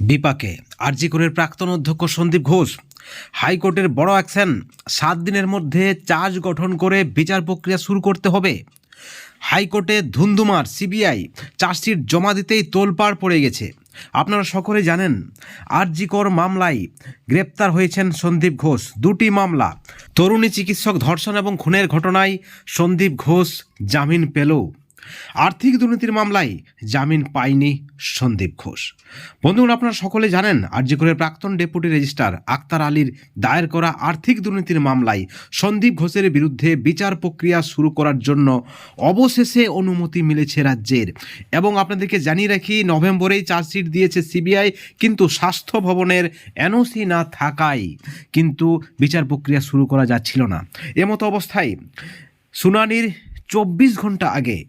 বিপাকে। আরজিকরের প্রাক্তন অধ্যক্ষ সন্দীপ ঘোষ, হাইকোর্টের বড় অ্যাকশন, সাত দিনের মধ্যে চার্জ গঠন করে বিচার প্রক্রিয়া শুরু করতে হবে। হাইকোর্টে ধুন্ধুমার সিবিআই চার্জশিট জমা দিতেই তোলপাড় পড়ে গেছে। আপনারা সকলে জানেন আরজিকর মামলায় গ্রেপ্তার হয়েছেন সন্দীপ ঘোষ। দুটি মামলা, তরুণী চিকিৎসক ধর্ষণ এবং খুনের ঘটনায় সন্দীপ ঘোষ জামিন পেলেও আর্থিক দুর্নীতির মামলায় জামিন পায়নি সন্দীপ ঘোষ। বন্ধুগণ, আপনারা সকলে জানেন আরজিকরের প্রাক্তন ডেপুটি রেজিস্ট্রার আক্তার আলীর দায়ের করা আর্থিক দুর্নীতির মামলায় সন্দীপ ঘোষের বিরুদ্ধে বিচার প্রক্রিয়া শুরু করার জন্য অবশেষে অনুমতি মিলেছে রাজ্যের। এবং আপনাদেরকে জানিয়ে রাখি, নভেম্বরেই চার্জশিট দিয়েছে সিবিআই, কিন্তু স্বাস্থ্য ভবনের এনওসি না থাকায় কিন্তু বিচার প্রক্রিয়া শুরু করা যাচ্ছিল না। এমতো অবস্থায় শুনানির চব্বিশ ঘণ্টা আগে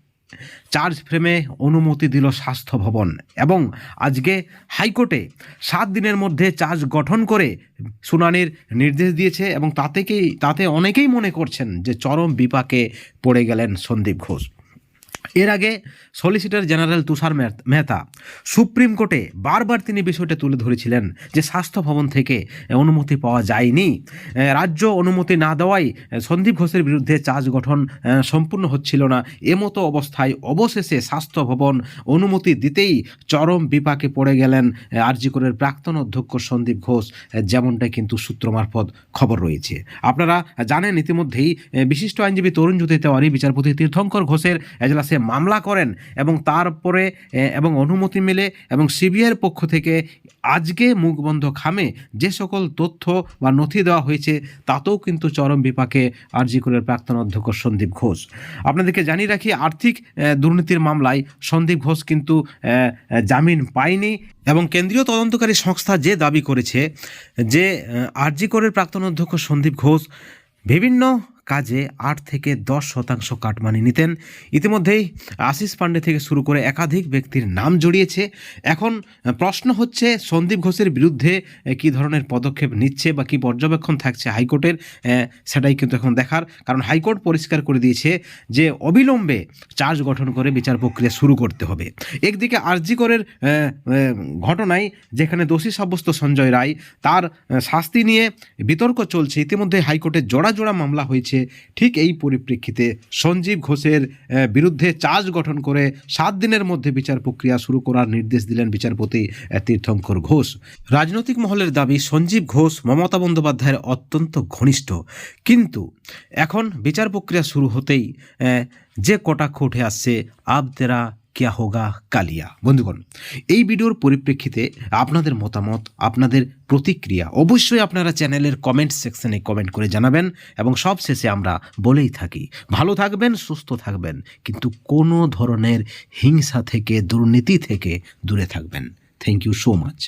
চার্জ ফ্রেমে অনুমতি দিল স্বাস্থ্য ভবন এবং আজকে হাইকোর্টে সাত দিনের মধ্যে চার্জ গঠন করে শুনানির নির্দেশ দিয়েছে এবং তাতেকেই তাতে অনেকেই মনে করছেন যে চরম বিপাকে পড়ে গেলেন সন্দীপ ঘোষ। এর আগে সলিসিটর জেনারেল তুষার মেহ- মেহতা সুপ্রিম কোর্টে বারবার তিনি বিষয়টা তুলে ধরেছিলেন যে স্বাস্থ্য ভবন থেকে অনুমতি পাওয়া যায়নি। রাজ্য অনুমতি না দেওয়ায় সন্দীপ ঘোষের বিরুদ্ধে চার্জ গঠন সম্পূর্ণ হচ্ছিল না। এমতো অবস্থায় অবশেষে স্বাস্থ্য ভবন অনুমতি দিতেই চরম বিপাকে পড়ে গেলেন আরজিকরের প্রাক্তন অধ্যক্ষ সন্দীপ ঘোষ। যেমনটা কিন্তু সূত্র মারফত খবর রয়েছে। আপনারা জানেন ইতিমধ্যেই বিশিষ্ট আইনজীবী তরুণ জ্যোতি তেওয়ারি, বিচারপতি তীর্থঙ্কর ঘোষের এজলাসে মামলা করেন এবং তারপরে এবং অনুমতি মেলে এবং সিবিআইয়ের পক্ষ থেকে আজকে মুখবন্ধ খামে যে সকল তথ্য বা নথি দেওয়া হয়েছে, তাতেও কিন্তু চরম বিপাকে আরজিকুলের প্রাক্তন অধ্যক্ষ সন্দীপ ঘোষ। আপনাদেরকে জানিয়ে রাখি, আর্থিক দুর্নীতির মামলায় সন্দীপ ঘোষ কিন্তু জামিন পায়নি এবং কেন্দ্রীয় তদন্তকারী সংস্থা যে দাবি করেছে যে আরজিকরের প্রাক্তন অধ্যক্ষ সন্দীপ ঘোষ বিভিন্ন কাজে আট থেকে দশ শতাংশ কাটমানি নিতেন। ইতিমধ্যেই আশিস পান্ডে থেকে শুরু করে একাধিক ব্যক্তির নাম জড়িয়েছে। এখন প্রশ্ন হচ্ছে, সন্দীপ ঘোষের বিরুদ্ধে কী ধরনের পদক্ষেপ নিচ্ছে বা কী পর্যবেক্ষণ থাকছে হাইকোর্টের? সেটাই কিন্তু এখন দেখার। কারণ হাইকোর্ট পরিষ্কার করে দিয়েছে যে, অবিলম্বে চার্জ গঠন করে বিচার প্রক্রিয়া শুরু করতে হবে। একদিকে আরজিকরের ঘটনায় যেখানে দোষী সাব্যস্ত সঞ্জয় রায়, তার শাস্তি নিয়ে বিতর্ক চলছে, ইতিমধ্যে হাইকোর্টে জোড়া জোড়া মামলা হয়েছে। ঠিক এই পরিপ্রেক্ষিতে সঞ্জীব ঘোষের বিরুদ্ধে চার্জ গঠন করে সাত দিনের মধ্যে বিচার প্রক্রিয়া শুরু করার নির্দেশ দিলেন বিচারপতি তীর্থঙ্কর ঘোষ। রাজনৈতিক মহলের দাবি, সঞ্জীব ঘোষ মমতা বন্দ্যোপাধ্যায়ের অত্যন্ত ঘনিষ্ঠ। কিন্তু এখন বিচার প্রক্রিয়া শুরু হতেই যে কটাক্ষ উঠে আসছে আব তেরা কিয়া হোগা কালিয়া। বন্ধুগণ, এই ভিডিওর পরিপ্রেক্ষিতে আপনাদের মতামত, আপনাদের প্রতিক্রিয়া অবশ্যই আপনারা চ্যানেলের কমেন্ট সেকশনে কমেন্ট করে জানাবেন এবং সব শেষে আমরা বলেই থাকি, ভালো থাকবেন, সুস্থ থাকবেন, কিন্তু কোনো ধরনের হিংসা থেকে, দুর্নীতি থেকে দূরে থাকবেন। Thank you so much